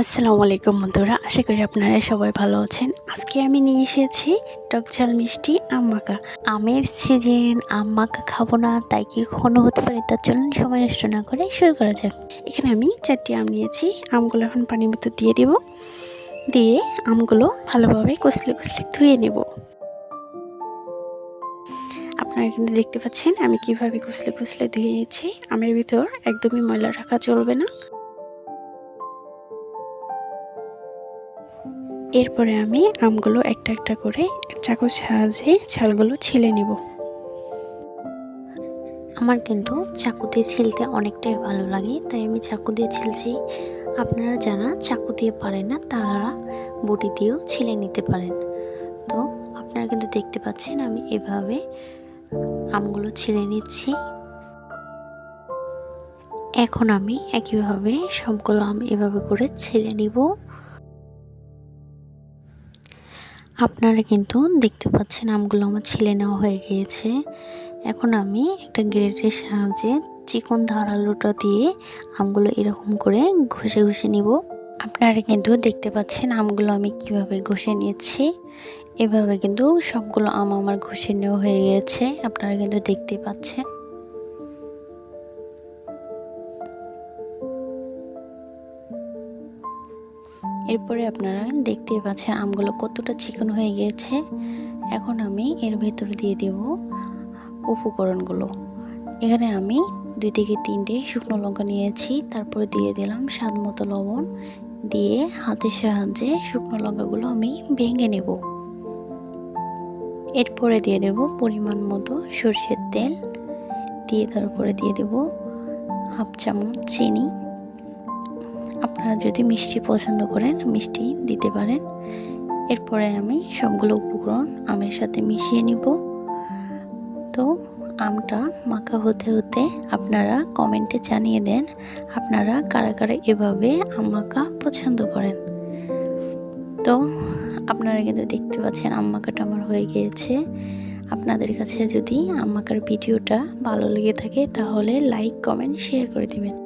আসসালামু আলাইকুম বন্ধুরা, আশা করি আপনারা সবাই ভালো আছেন। আজকে আমি নিয়ে এসেছি টক ঝাল মিষ্টি আম মাখা আমের সিজন আম মাখা খাব না, তাই কি কখনো হতে পারে? তার চলুন সময় নষ্ট না করে শুরু করা যাক। এখানে আমি চারটি আম নিয়েছি, আমগুলো এখন পানির মতো দিয়ে দেব। দিয়ে আমগুলো ভালোভাবে কষলে কষলে ধুয়ে নেব। আপনারা কিন্তু দেখতে পাচ্ছেন আমি কীভাবে কষলে কষলে ধুয়ে নিয়েছি আমের ভিতর একদমই ময়লা রাখা চলবে না। এরপরে আমি আমগুলো একটা একটা করে চাকুর সাহায্যে ছালগুলো ছিলে নেব। আমার কিন্তু চাকু দিয়ে ছিলতে অনেকটাই ভালো লাগে, তাই আমি চাকু দিয়ে ছিলছি। আপনারা যারা চাকু দিয়ে পারেন না, তারা বটি দিয়েও ছিলে নিতে পারেন। তো আপনারা কিন্তু দেখতে পাচ্ছেন আমি এভাবে আমগুলো ছিলে নিচ্ছি। এখন আমি একইভাবে সবগুলো আম এভাবে করে ছেলে নিব। আপনারা কিন্তু দেখতে পাচ্ছেন আমগুলো আমার ছিলে নেওয়া হয়ে গিয়েছে। এখন আমি একটা গ্রেটের সাহায্যে চিকন ধারালোটা দিয়ে আমগুলো এরকম করে ঘষে ঘষে নিব। আপনারা কিন্তু দেখতে পাচ্ছেন আমগুলো আমি কীভাবে ঘষে নিয়েছি এভাবে কিন্তু সবগুলো আম আমার ঘষে নেওয়া হয়ে গেছে আপনারা কিন্তু দেখতে পাচ্ছেন। এরপরে আপনারা দেখতে পাচ্ছেন আমগুলো কতটা চিকন হয়ে গিয়েছে। এখন আমি এর ভেতর দিয়ে দেব উপকরণগুলো। এখানে আমি দুই থেকে তিনটে শুকনো লঙ্কা নিয়েছি, তারপরে দিয়ে দিলাম স্বাদ মতো লবণ। দিয়ে হাতের সাহায্যে শুকনো লঙ্কাগুলো আমি ভেঙে নেব। এরপরে দিয়ে দেব পরিমাণ মতো সর্ষের তেল। দিয়ে তারপরে দিয়ে দেব হাফ চামচ চিনি। আপনারা যদি মিষ্টি পছন্দ করেন, মিষ্টি দিতে পারেন। এরপরে আমি সবগুলো উপকরণ আমের সাথে মিশিয়ে নিব। তো আমটা মাখা হতে হতে আপনারা কমেন্টে জানিয়ে দেন, আপনারা কারা কারা এভাবে আম মাখা পছন্দ করেন। তো আপনারা কিন্তু দেখতে পাচ্ছেন আম মাখাটা আমার হয়ে গিয়েছে। আপনাদের কাছে যদি আম মাখার ভিডিওটা ভালো লেগে থাকে, তাহলে লাইক কমেন্ট শেয়ার করে দিবেন।